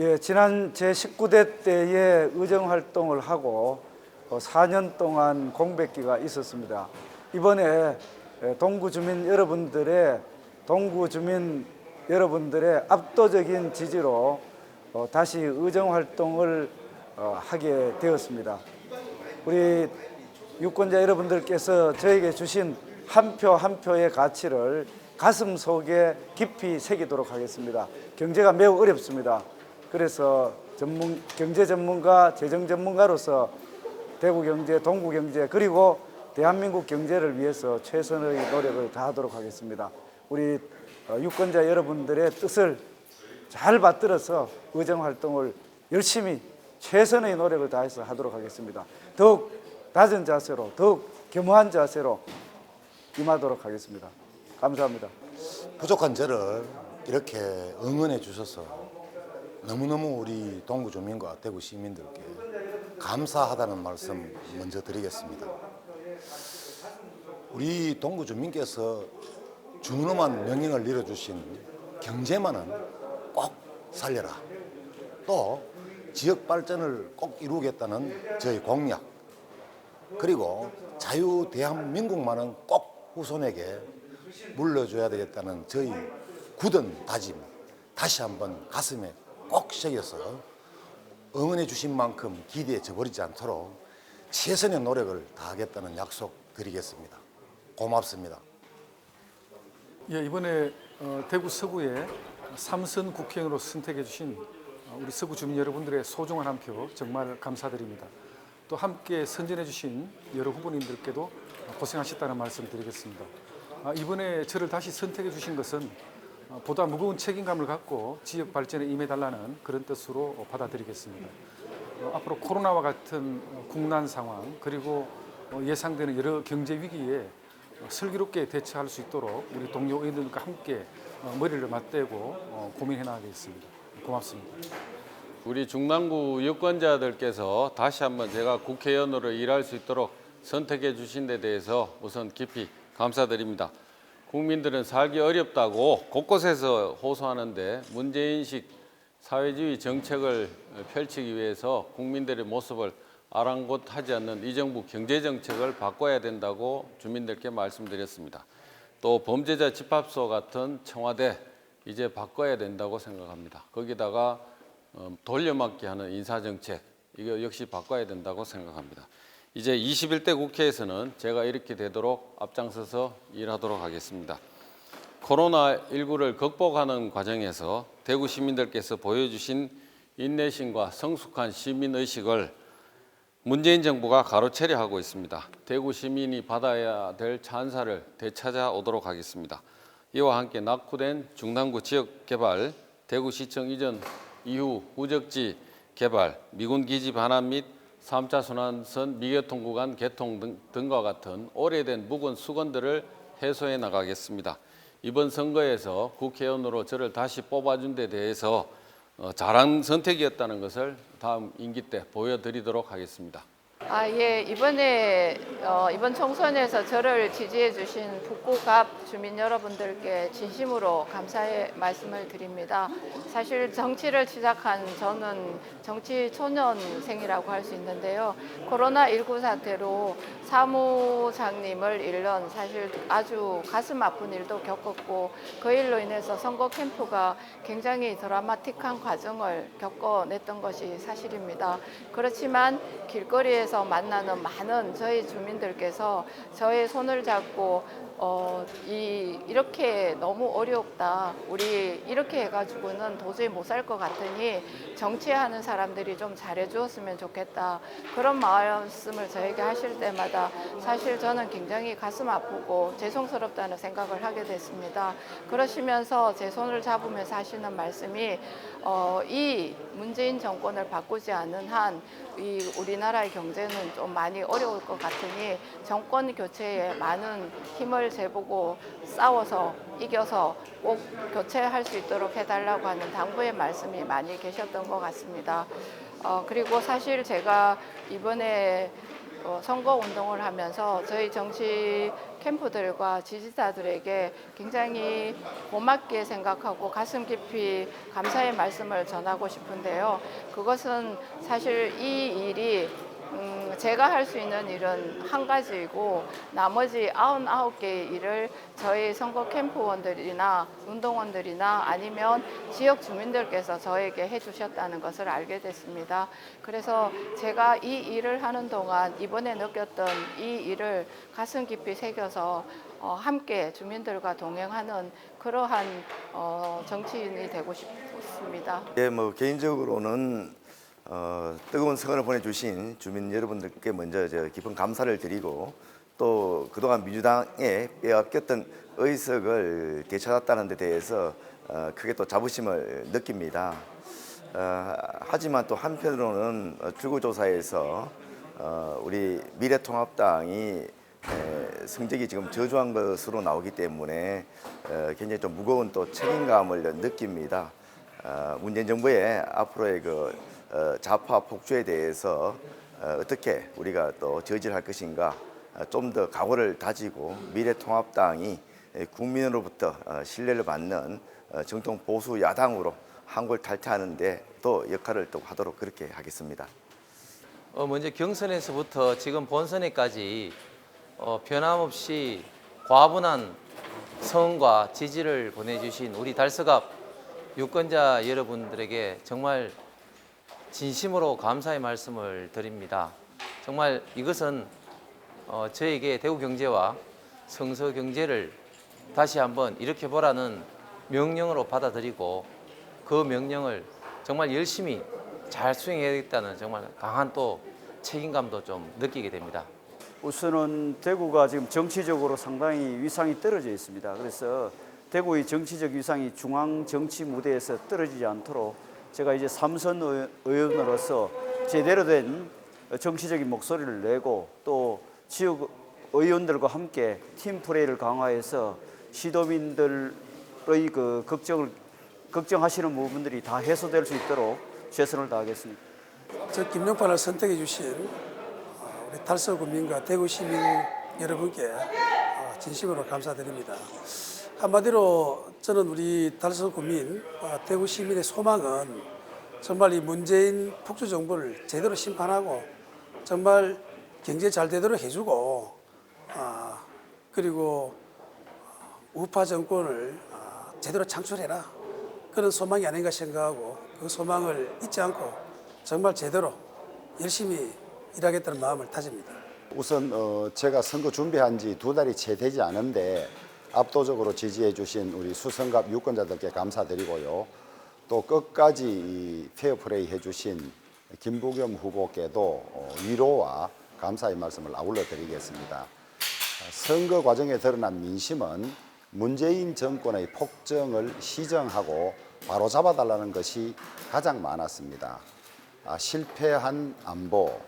예, 지난 제19대 때에 의정 활동을 하고 어, 4년 동안 공백기가 있었습니다. 이번에 에, 동구 주민 여러분들의 동구 주민 여러분들의 압도적인 지지로 어, 다시 의정 활동을 어, 하게 되었습니다. 우리 유권자 여러분들께서 저에게 주신 한표한 표의 가치를 가슴 속에 깊이 새기도록 하겠습니다. 경제가 매우 어렵습니다. 그래서 전문 경제 전문가, 재정 전문가로서 대구 경제, 동구 경제 그리고 대한민국 경제를 위해서 최선의 노력을 다하도록 하겠습니다. 우리 어, 유권자 여러분들의 뜻을 잘 받들어서 의정 활동을 열심히 최선의 노력을 다해서 하도록 하겠습니다. 더욱 낮은 자세로, 더욱 겸허한 자세로 임하도록 하겠습니다. 감사합니다. 부족한 저를 이렇게 응원해 주셔서 너무너무 우리 동구 주민과 대구 시민들께 감사하다는 말씀 먼저 드리겠습니다. 우리 동구 주민께서 준엄한 명령을 내려주신 경제만은 꼭 살려라. 또 지역 발전을 꼭 이루겠다는 저희 공약. 그리고 자유 대한민국만은 꼭 후손에게 물려줘야 되겠다는 저희 굳은 다짐 다시 한번 가슴에 꼭 새겨서 응원해 주신 만큼 기대에 저버리지 않도록 최선의 노력을 다하겠다는 약속 드리겠습니다. 고맙습니다. 예, 이번에 어, 대구 서구에 삼선 국회의원으로 선택해 주신 어, 우리 서구 주민 여러분들의 소중한 한 표 정말 감사드립니다. 또 함께 선전해 주신 여러 후보님들께도 고생하셨다는 말씀 드리겠습니다. 아, 이번에 저를 다시 선택해 주신 것은 어, 보다 무거운 책임감을 갖고 지역 발전에 임해달라는 그런 뜻으로 어, 받아들이겠습니다. 어, 앞으로 코로나와 같은 어, 국난 상황 그리고 어, 예상되는 여러 경제 위기에 어, 슬기롭게 대처할 수 있도록 우리 동료 의원들과 함께 어, 머리를 맞대고 어, 고민해 나가겠습니다. 고맙습니다. 우리 중남구 유권자들께서 다시 한번 제가 국회의원으로 일할 수 있도록 선택해 주신 데 대해서 우선 깊이 감사드립니다. 국민들은 살기 어렵다고 곳곳에서 호소하는데 문제인식 사회주의 정책을 펼치기 위해서 국민들의 모습을 아랑곳하지 않는 이 정부 경제 정책을 바꿔야 된다고 주민들께 말씀드렸습니다. 또 범죄자 집합소 같은 청와대 이제 바꿔야 된다고 생각합니다. 거기다가 어, 돌려막기 하는 인사정책 이거 역시 바꿔야 된다고 생각합니다. 이제 21대 국회에서는 제가 이렇게 되도록 앞장서서 일하도록 하겠습니다. 코로나19를 극복하는 과정에서 대구 시민들께서 보여주신 인내심과 성숙한 시민의식을 문재인 정부가 가로채려 하고 있습니다. 대구 시민이 받아야 될 찬사를 되찾아오도록 하겠습니다. 이와 함께 낙후된 중남구 지역 개발, 대구시청 이전 이후 우적지 개발, 미군 기지 반환 및 3차 순환선 미개통 구간 개통 등, 등과 같은 오래된 묵은 수건들을 해소해 나가겠습니다. 이번 선거에서 국회의원으로 저를 다시 뽑아준 데 대해서 어, 잘한 선택이었다는 것을 다음 임기 때 보여드리도록 하겠습니다. 아, 예. 이번에 어, 이번 총선에서 저를 지지해 주신 북구갑 주민 여러분들께 진심으로 감사의 말씀을 드립니다. 사실 정치를 시작한 저는 정치 초년생이라고 할 수 있는데요. 코로나19 사태로 사무장님을 잃는 사실 아주 가슴 아픈 일도 겪었고 그 일로 인해서 선거 캠프가 굉장히 드라마틱한 과정을 겪어냈던 것이 사실입니다. 그렇지만 길거리에 서 만나는 많은 저희 주민들께서 저의 손을 잡고 어, 이, 이렇게 너무 어렵다. 우리 이렇게 해가지고는 도저히 못 살 것 같으니 정치하는 사람들이 좀 잘해주었으면 좋겠다. 그런 말씀을 저에게 하실 때마다 사실 저는 굉장히 가슴 아프고 죄송스럽다는 생각을 하게 됐습니다. 그러시면서 제 손을 잡으면서 하시는 말씀이 어, 이 문재인 정권을 바꾸지 않는 한이 우리나라의 경제는 좀 많이 어려울 것 같으니 정권 교체에 많은 힘을 재보고 싸워서 이겨서 꼭 교체할 수 있도록 해달라고 하는 당부의 말씀이 많이 계셨던 것 같습니다. 어, 그리고 사실 제가 이번에 어, 선거 운동을 하면서 저희 정치 캠프들과 지지자들에게 굉장히 고맙게 생각하고 가슴 깊이 감사의 말씀을 전하고 싶은데요. 그것은 사실 이 일이 음, 제가 할 수 있는 일은 한 가지이고 나머지 99개의 일을 저희 선거 캠프원들이나 운동원들이나 아니면 지역 주민들께서 저에게 해주셨다는 것을 알게 됐습니다. 그래서 제가 이 일을 하는 동안 이번에 느꼈던 이 일을 가슴 깊이 새겨서 어, 함께 주민들과 동행하는 그러한 어, 정치인이 되고 싶습니다. 예, 뭐 개인적으로는 어, 뜨거운 성원을 보내주신 주민 여러분들께 먼저 저 깊은 감사를 드리고 또 그동안 민주당에 빼앗겼던 의석을 되찾았다는 데 대해서 어, 크게 또 자부심을 느낍니다. 어, 하지만 또 한편으로는 어, 출구조사에서 어, 우리 미래통합당이 에, 성적이 지금 저조한 것으로 나오기 때문에 어, 굉장히 좀 무거운 또 책임감을 느낍니다. 어, 문재인 정부의 앞으로의 그 어, 좌파 폭주에 대해서 어, 어떻게 우리가 또 저질할 것인가 좀 더 각오를 다지고 미래통합당이 에, 국민으로부터 어, 신뢰를 받는 어, 정통 보수 야당으로 한골 탈퇴하는데 또 역할을 또 하도록 그렇게 하겠습니다. 어, 먼저 경선에서부터 지금 본선에까지 어, 변함없이 과분한 성과 지지를 보내주신 우리 달서갑 유권자 여러분들에게 정말 진심으로 감사의 말씀을 드립니다. 정말 이것은 어, 저에게 대구 경제와 성서 경제를 다시 한번 일으켜 보라는 명령으로 받아들이고 그 명령을 정말 열심히 잘 수행해야겠다는 정말 강한 또 책임감도 좀 느끼게 됩니다. 우선은 대구가 지금 정치적으로 상당히 위상이 떨어져 있습니다. 그래서 대구의 정치적 위상이 중앙 정치 무대에서 떨어지지 않도록 제가 이제 삼선 의- 의원으로서 제대로 된 정치적인 목소리를 내고 또 지역 의원들과 함께 팀 플레이를 강화해서 시도민들의 그 걱정을 걱정하시는 부분들이 다 해소될 수 있도록 최선을 다하겠습니다. 저 김용판을 선택해 주신 어, 우리 달서 국민과 대구 시민 여러분께 어, 진심으로 감사드립니다. 한마디로 저는 우리 달서 국민, 어, 대구 시민의 소망은 정말 이 문재인 폭주 정부를 제대로 심판하고 정말 경제 잘 되도록 해주고 아, 그리고 우파 정권을 아, 제대로 창출해라 그런 소망이 아닌가 생각하고 그 소망을 잊지 않고 정말 제대로 열심히 일하겠다는 마음을 다집니다. 우선 어, 제가 선거 준비한 지 두 달이 채 되지 않은데 압도적으로 지지해 주신 우리 수성갑 유권자들께 감사드리고요. 또 끝까지 이 페어플레이 해 주신 김부겸 후보께도 어, 위로와 감사의 말씀을 아울러 드리겠습니다. 선거 과정에 드러난 민심은 문재인 정권의 폭정을 시정하고 바로 잡아달라는 것이 가장 많았습니다. 아, 실패한 안보,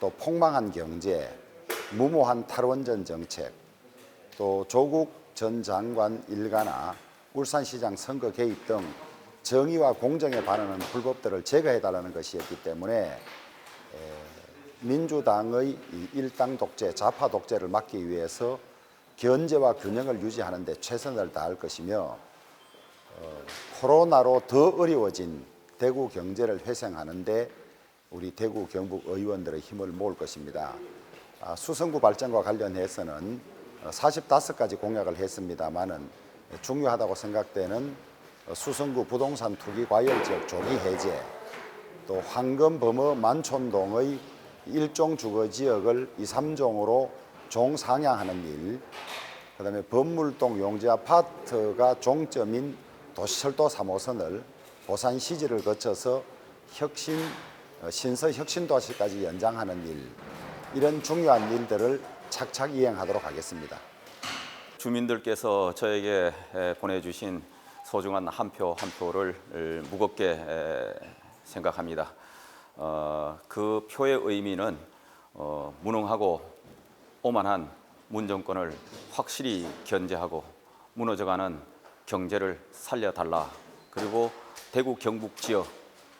또 폭망한 경제, 무모한 탈원전 정책, 또 조국 전 장관 일가나 울산시장 선거 개입 등 정의와 공정에 반하는 불법들을 제거해달라는 것이었기 때문에 민주당의 이 일당 독재, 좌파 독재를 막기 위해서 견제와 균형을 유지하는 데 최선을 다할 것이며 어, 코로나로 더 어려워진 대구 경제를 회생하는 데 우리 대구 경북 의원들의 힘을 모을 것입니다. 아, 수성구 발전과 관련해서는 45가지 공약을 했습니다마는 중요하다고 생각되는 어, 수성구 부동산 투기 과열 지역 조기 해제, 또 황금 범어 만촌동의 일종 주거 지역을 이삼종으로 종상향하는 일, 그다음에 범물동 용지 아파트가 종점인 도시철도 3호선을 보산 시지를 거쳐서 혁신 어, 신서 혁신 도시까지 연장하는 일, 이런 중요한 일들을 착착 이행하도록 하겠습니다. 주민들께서 저에게 에, 보내주신 소중한 한 표한 표를 을, 무겁게 에, 생각합니다. 어, 그 표의 의미는 어, 무능하고 오만한 문정권을 확실히 견제하고 무너져가는 경제를 살려달라. 그리고 대구 경북 지역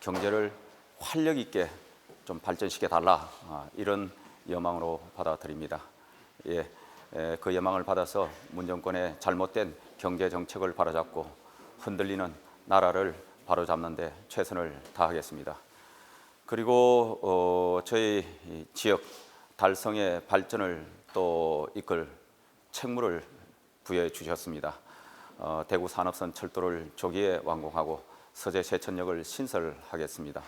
경제를 활력 있게 좀 발전시켜 달라. 아, 이런 여망으로 받아들입니다. 예, 에, 그 예망을 받아서 문 정권의 잘못된 경제 정책을 바로잡고 흔들리는 나라를 바로잡는 데 최선을 다하겠습니다. 그리고 어, 저희 이 지역 달성의 발전을 또 이끌 책무를 부여해 주셨습니다. 어, 대구 산업선 철도를 조기에 완공하고 서재 세천역을 신설하겠습니다.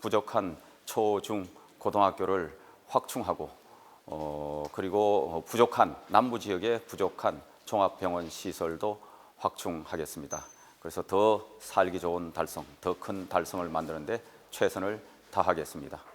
부족한 초, 중, 고등학교를 확충하고 어, 그리고 부족한 남부 지역의 부족한 종합병원 시설도 확충하겠습니다. 그래서 더 살기 좋은 달성, 더 큰 달성을 만드는데 최선을 다하겠습니다.